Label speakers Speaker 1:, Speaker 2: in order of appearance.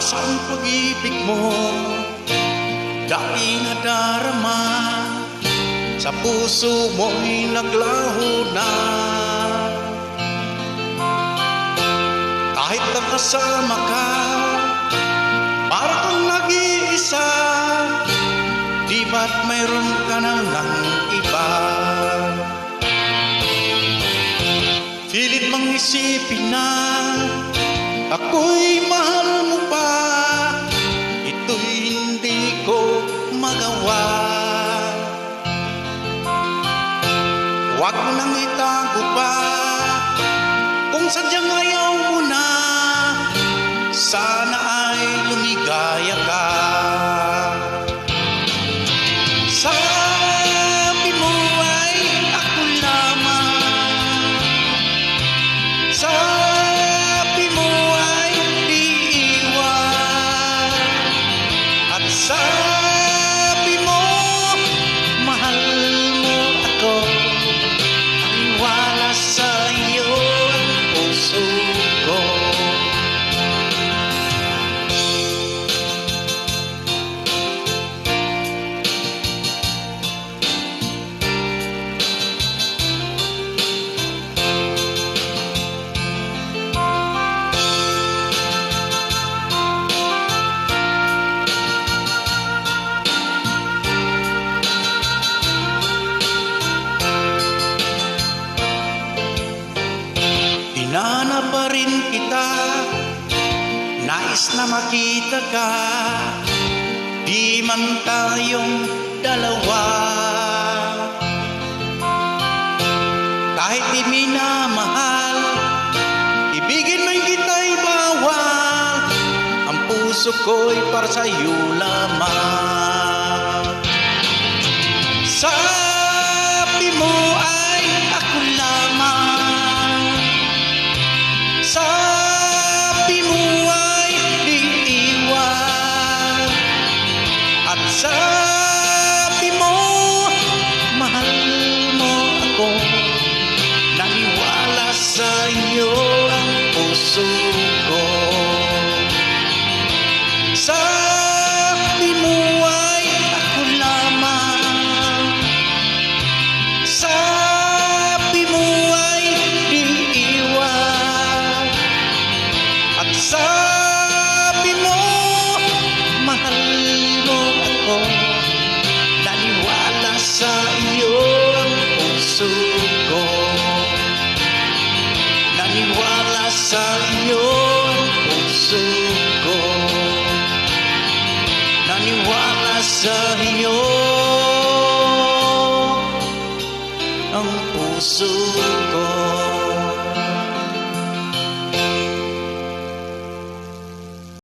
Speaker 1: Asang pag-ibig mo. Dati nadarama Sa puso mo'y naglaho na. Kahit nakasama ka Para kang nag-iisa Di ba't mayroon ka na ng iba? Pilit mang isipin na Ako'y mahal Huwag mo nang itago pa Kung sadyang ayaw mo na. Sana ay rin kita. Nais na makita ka. Di man tayong dalawa. Kahit di minamahal Ibigin man kita'y bawal. Ang puso ko'y para sa'yo lamang. Sabi puso sa iyo ang puso ko.